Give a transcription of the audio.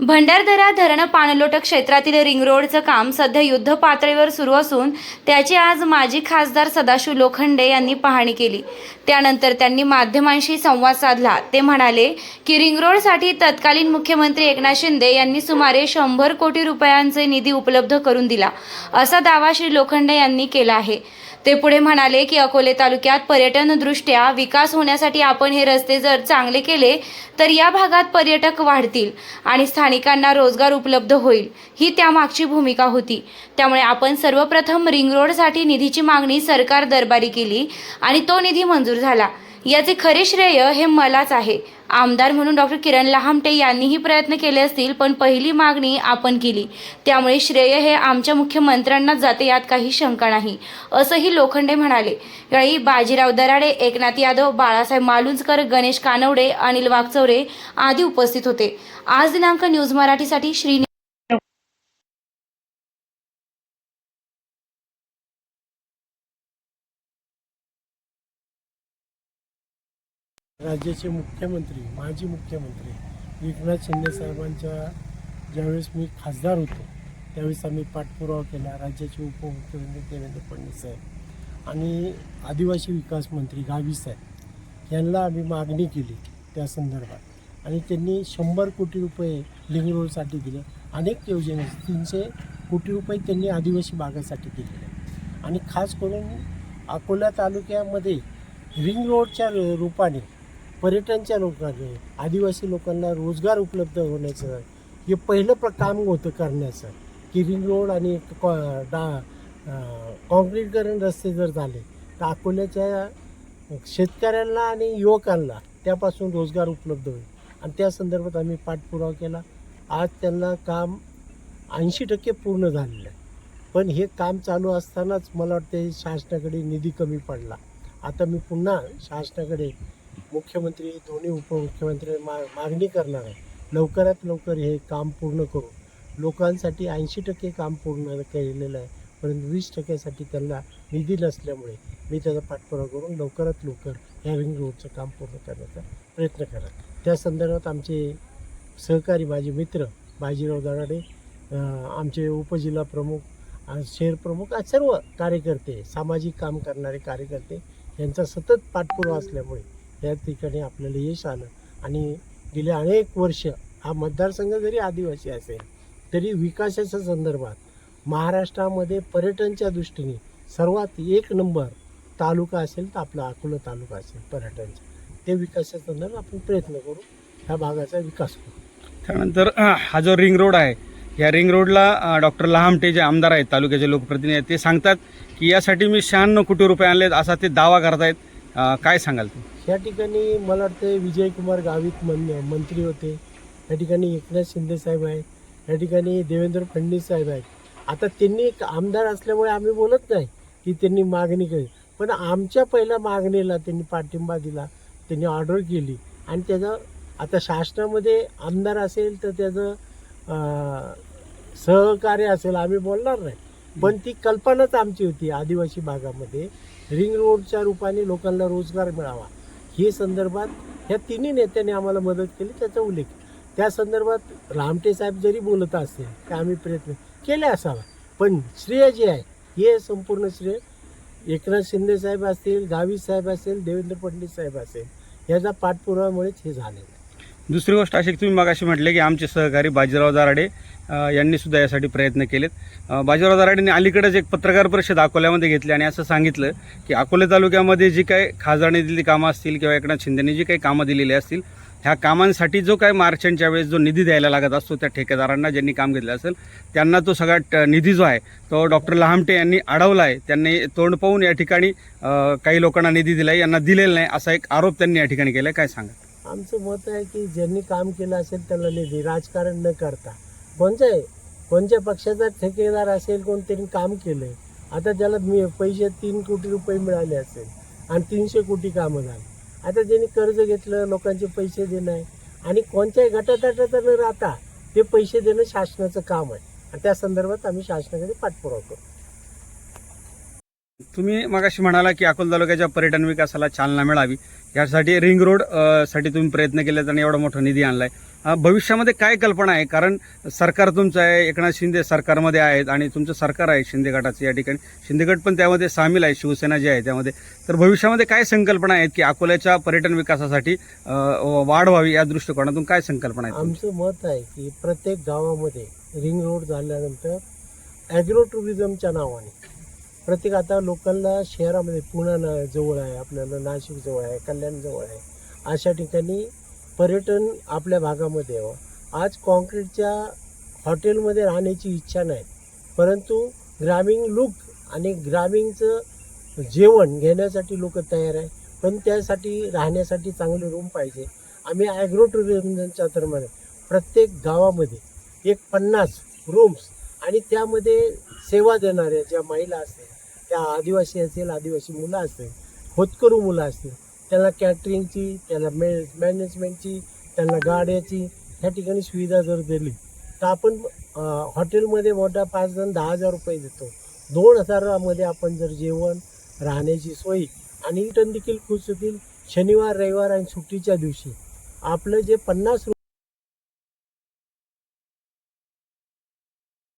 भंडारदरा धरण पाणलोट क्षेत्रातील रिंग रोडचं काम सध्या युद्ध पातळीवर सुरू असून त्याची आज माजी खासदार सदाशिव लोखंडे यांनी पाहणी केली. त्यानंतर त्यांनी माध्यमांशी संवाद साधला. ते म्हणाले की रिंग रोडसाठी तत्कालीन मुख्यमंत्री एकनाथ शिंदे यांनी सुमारे शंभर कोटी रुपयांचे निधी उपलब्ध करून दिला असा दावा श्री लोखंडे यांनी केला आहे. ते पुढे म्हणाले की अकोले तालुक्यात पर्यटनदृष्ट्या विकास होण्यासाठी आपण हे रस्ते जर चांगले केले तर या भागात पर्यटक वाढतील आणि स्थानिकांना रोजगार उपलब्ध होईल ही त्यामागची भूमिका होती. त्यामुळे आपण सर्वप्रथम रिंग रोडसाठी निधीची मागणी सरकार दरबारी केली आणि तो निधी मंजूर झाला. याचे खरे श्रेय हे मलाच आहे. आमदार म्हणून डॉक्टर किरण लहामटे यांनीही प्रयत्न केले असतील पण पहिली मागणी आपण केली. त्यामुळे श्रेय हे आमच्या मुख्यमंत्र्यांनाच जाते यात काही शंका नाही असंही लोखंडे म्हणाले. यावेळी बाजीराव दराडे एकनाथ यादव बाळासाहेब मालुंजकर गणेश कानवडे अनिल वागचौरे आदी उपस्थित होते. आज दिनांक न्यूज मराठीसाठी श्री राज्याचे मुख्यमंत्री माजी मुख्यमंत्री एकनाथ शिंदे साहेबांच्या ज्यावेळेस मी खासदार होतो त्यावेळेस आम्ही पाठपुरावा केला राज्याचे उपमुख्यमंत्री देवेंद्र फडणवीस साहेब आणि आदिवासी विकास मंत्री गावी साहेब. यांना आम्ही मागणी केली त्या संदर्भात आणि त्यांनी शंभर कोटी रुपये लिंग रोडसाठी दिले. अनेक योजना तीनशे कोटी रुपये त्यांनी आदिवासी भागासाठी दिलेले. आणि खास करून अकोला तालुक्यामध्ये रिंग रोडच्या रूपाने पर्यटनच्या लोकांनी आदिवासी लोकांना रोजगार उपलब्ध होण्याचं हे पहिलं प्र काम होतं करण्याचं. की रिंग रोड आणि कॉ डा अं, काँक्रीटकरण रस्ते जर झाले तर अकोल्याच्या शेतकऱ्यांना आणि युवकांना त्यापासून रोजगार उपलब्ध होईल. आणि त्या संदर्भात आम्ही पाठपुरावा केला. आज त्यांना काम ऐंशी टक्के पूर्ण झालेलं आहे. पण हे काम चालू असतानाच मला वाटते शासनाकडे निधी कमी पडला. आता मी पुन्हा शासनाकडे मुख्यमंत्री दोन्ही उपमुख्यमंत्री मा मागणी करणार आहे लवकरात लवकर हे काम पूर्ण करू. लोकांसाठी ऐंशी टक्के काम पूर्ण केलेलं आहे परंतु वीस टक्क्यासाठी त्यांना निधी नसल्यामुळे मी त्याचा पाठपुरावा करून लवकरात लवकर ह्या रिंग रोडचं काम पूर्ण करण्याचा प्रयत्न करा त्या संदर्भात आमचे सहकारी माझे मित्र बाजीराव दराडे आमचे उपजिल्हा प्रमुख शहर प्रमुख सर्व कार्यकर्ते सामाजिक काम करणारे कार्यकर्ते यांचा सतत पाठपुरावा असल्यामुळे या ठिकाणी आपल्याला यश आलं. आणि गेले अनेक वर्ष हा मतदारसंघ जरी आदिवासी असेल तरी विकासाच्या संदर्भात महाराष्ट्रामध्ये पर्यटनच्या दृष्टीने सर्वात एक नंबर तालुका असेल तर आपला अकोला तालुका असेल पर्यटनचा. ते विकासाच्या संदर्भात आपण प्रयत्न करू ह्या भागाचा विकास करू. त्यानंतर हा जो रिंग रोड आहे या रिंग रोडला डॉक्टर लहामटे जे आमदार आहेत तालुक्याचे लोकप्रतिनिधी आहेत ते सांगतात की यासाठी मी शहाण्णव कोटी रुपये आणलेत असा ते दावा करतायत. आहेत काय सांगाल तुम्ही? या ठिकाणी मला वाटतं विजयकुमार गावित मन मंत्री होते. या ठिकाणी एकनाथ शिंदे साहेब आहेत. या ठिकाणी देवेंद्र फडणवीस साहेब आहेत. आता त्यांनी एक आमदार असल्यामुळे आम्ही बोलत नाही की त्यांनी मागणी केली. पण आमच्या पहिल्या मागणीला त्यांनी पाठिंबा दिला. त्यांनी ऑर्डर केली. आणि त्याचं आता शासनामध्ये आमदार असेल तर त्याचं सहकार्य असेल आम्ही बोलणार नाही. पण ती कल्पनाच आमची होती आदिवासी भागामध्ये. रिंग रोडच्या रूपाने लोकांना रोजगार मिळावा. हे संदर्भात ह्या तिन्ही नेत्यांनी आम्हाला मदत केली त्याचा उल्लेख त्या संदर्भात रामटे साहेब जरी बोलत असतील तर आम्ही प्रयत्न केले असावा. पण श्रेय जे आहे हे संपूर्ण श्रेय एकनाथ शिंदे साहेब असतील गावी साहेब असेल देवेंद्र फडणवीस साहेब असेल याचा पाठपुराव्यामुळेच हे झालेलं आहे. दुसरी गोष्ट अशी की तुम्ही मगाशी म्हटले की आमचे सहकारी बाजीराव जाराडे यांनी सुद्धा यासाठी प्रयत्न केलेत. बाजीराव जाराडेंनी अलीकडेच एक पत्रकार परिषद अकोल्यामध्ये घेतली आणि असं सांगितलं की अकोले तालुक्यामध्ये जी काही खासदारने दिलेली कामं असतील किंवा एकनाथ शिंदेने जी काही कामं दिलेली असतील ह्या कामांसाठी जो काय मार्चंटच्या वेळेस जो निधी द्यायला लागत असतो त्या ठेकेदारांना ज्यांनी काम घेतलं असेल त्यांना तो सगळा ट- निधी जो आहे तो डॉक्टर लहामटे यांनी अडवला आहे. त्यांनी तोंड पाहून या ठिकाणी काही लोकांना निधी दिला यांना दिलेला नाही असा एक आरोप त्यांनी या ठिकाणी केला काय सांगा आमचं मत आहे की ज्यांनी काम केलं असेल त्याला निधी राजकारण न करता. कोणत्या कोणत्या पक्षाचा ठेकेदार असेल कोणतरी काम केलं आहे आता ज्याला मी पैसे तीन कोटी रुपये मिळाले असेल आणि तीनशे कोटी कामं झाली. आता ज्यांनी कर्ज घेतलं लोकांचे पैसे देणं आहे. आणि कोणत्याही गटातटात न राहता ते पैसे देणं शासनाचं काम आहे. आणि त्या संदर्भात आम्ही शासनाकडे पाठपुरावा करतो. तुम्ही मगाशी म्हणाला की अकोला तालुक्याच्या पर्यटन विकासाला चालना मिळावी. यासाठी रिंग रोडसाठी तुम्ही प्रयत्न केले आणि एवढा मोठा निधी आणलाय. भविष्यामध्ये काय कल्पना आहे? कारण सरकार तुमचं आहे एकनाथ शिंदे सरकारमध्ये आहेत आणि तुमचं सरकार आहे शिंदे गटाचं या ठिकाणी. शिंदे गट पण त्यामध्ये सामील आहे शिवसेना जी आहे त्यामध्ये. तर भविष्यामध्ये काय संकल्पना आहेत की अकोल्याच्या पर्यटन विकासासाठी वाढ व्हावी या दृष्टिकोनातून काय संकल्पना आहे आमचं मत आहे की प्रत्येक गावामध्ये रिंग रोड झाल्यानंतर ॲग्रो टुरिझमच्या नावाने प्रत्येक आता लोकांना शहरामध्ये पुणा जवळ आहे आपल्याला नाशिक जवळ आहे कल्याण जवळ आहे. अशा ठिकाणी पर्यटन आपल्या भागामध्ये यावं. आज कॉन्क्रीटच्या हॉटेलमध्ये राहण्याची इच्छा नाही परंतु ग्रामीण लुक आणि ग्रामीणचं जेवण घेण्यासाठी लोक तयार आहे पण त्यासाठी राहण्यासाठी चांगले रूम पाहिजे. आम्ही ॲग्रो टुरिझमच्या दरम्यान प्रत्येक गावामध्ये एक पन्नास रूम्स आणि त्यामध्ये सेवा देणाऱ्या ज्या महिला असतील त्या आदिवासी असेल आदिवासी मुलं असतील होतकरू मुलं असतील त्यांना कॅटरिंगची त्याला मे मॅनेजमेंटची त्यांना गाड्याची ह्या ठिकाणी सुविधा जर दिली तर आपण हॉटेलमध्ये मोठा पाच जण दहा हजार रुपये देतो. दोन हजारामध्ये आपण जर जेवण राहण्याची सोय आणि रिटर्न देखील खुश होतील. शनिवार रविवार आणि सुट्टीच्या दिवशी आपलं जे पन्नास